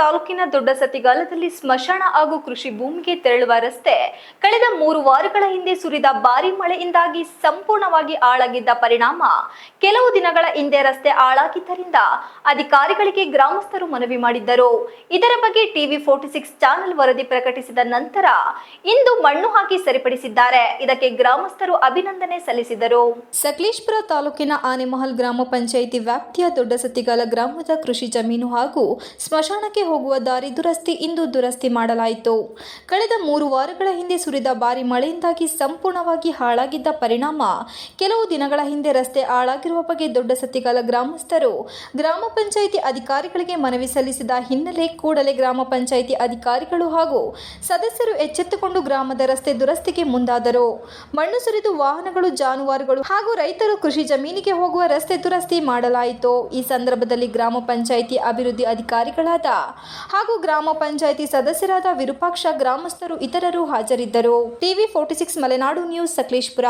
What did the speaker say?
ತಾಲೂಕಿನ ದೊಡ್ಡ ಸತಿಗಾಲದಲ್ಲಿ ಸ್ಮಶಾನ ಹಾಗೂ ಕೃಷಿ ಭೂಮಿಗೆ ತೆರಳುವ ರಸ್ತೆ ಕಳೆದ ಮೂರು ವಾರಗಳ ಹಿಂದೆ ಸುರಿದ ಭಾರಿ ಮಳೆಯಿಂದಾಗಿ ಸಂಪೂರ್ಣವಾಗಿ ಹಾಳಾಗಿದ್ದ ಪರಿಣಾಮ ಕೆಲವು ದಿನಗಳ ಹಿಂದೆ ರಸ್ತೆ ಹಾಳಾಗಿದ್ದರಿಂದ ಅಧಿಕಾರಿಗಳಿಗೆ ಗ್ರಾಮಸ್ಥರು ಮನವಿ ಮಾಡಿದ್ದರು. ಇದರ ಬಗ್ಗೆ ಟಿವಿ ಫೋರ್ಟಿ ಸಿಕ್ಸ್ ಚಾನೆಲ್ ವರದಿ ಪ್ರಕಟಿಸಿದ ನಂತರ ಇಂದು ಮಣ್ಣು ಹಾಕಿ ಸರಿಪಡಿಸಿದ್ದಾರೆ. ಇದಕ್ಕೆ ಗ್ರಾಮಸ್ಥರು ಅಭಿನಂದನೆ ಸಲ್ಲಿಸಿದರು. ಸಕಲೇಶ್ಪುರ ತಾಲೂಕಿನ ಆನೆಮಹಲ್ ಗ್ರಾಮ ಪಂಚಾಯಿತಿ ವ್ಯಾಪ್ತಿಯ ದೊಡ್ಡ ಸತಿಗಾಲ ಗ್ರಾಮದ ಕೃಷಿ ಜಮೀನು ಹಾಗೂ ಸ್ಮಶಾನಕ್ಕೆ ಹೋಗುವ ದಾರಿ ದುರಸ್ತಿ ಇಂದು ದುರಸ್ತಿ ಮಾಡಲಾಯಿತು. ಕಳೆದ ಮೂರು ವಾರಗಳ ಹಿಂದೆ ಸುರಿದ ಭಾರಿ ಮಳೆಯಿಂದಾಗಿ ಸಂಪೂರ್ಣವಾಗಿ ಹಾಳಾಗಿದ್ದ ಪರಿಣಾಮ. ಕೆಲವು ದಿನಗಳ ಹಿಂದೆ ರಸ್ತೆ ಹಾಳಾಗಿರುವ ಬಗ್ಗೆ ದೊಡ್ಡ ಸತಿಗಾಲ ಗ್ರಾಮಸ್ಥರು, ಗ್ರಾಮ ಪಂಚಾಯಿತಿ ಅಧಿಕಾರಿಗಳಿಗೆ ಮನವಿ ಸಲ್ಲಿಸಿದ ಹಿನ್ನೆಲೆ ಕೂಡಲೇ ಗ್ರಾಮ ಪಂಚಾಯಿತಿ ಅಧಿಕಾರಿಗಳು ಹಾಗೂ ಸದಸ್ಯರು ಎಚ್ಚೆತ್ತುಕೊಂಡು ಗ್ರಾಮದ ರಸ್ತೆ ದುರಸ್ತಿಗೆ ಮುಂದಾದರು. ಮಣ್ಣು ಸುರಿದು ವಾಹನಗಳು, ಜಾನುವಾರುಗಳು ಹಾಗೂ ರೈತರು ಕೃಷಿ ಜಮೀನಿಗೆ ಹೋಗುವ ರಸ್ತೆ ದುರಸ್ತಿ ಮಾಡಲಾಯಿತು. ಈ ಸಂದರ್ಭದಲ್ಲಿ ಗ್ರಾಮ ಪಂಚಾಯಿತಿ ಅಭಿವೃದ್ಧಿ ಅಧಿಕಾರಿಗಳಾದ ಹಾಗೂ ಗ್ರಾಮ ಪಂಚಾಯಿತಿ ಸದಸ್ಯರಾದ ವಿರೂಪಾಕ್ಷ ಗ್ರಾಮಸ್ಥರು ಇತರರು ಹಾಜರಿದ್ದರು. TV forty six Malenadu news Sakleshpur.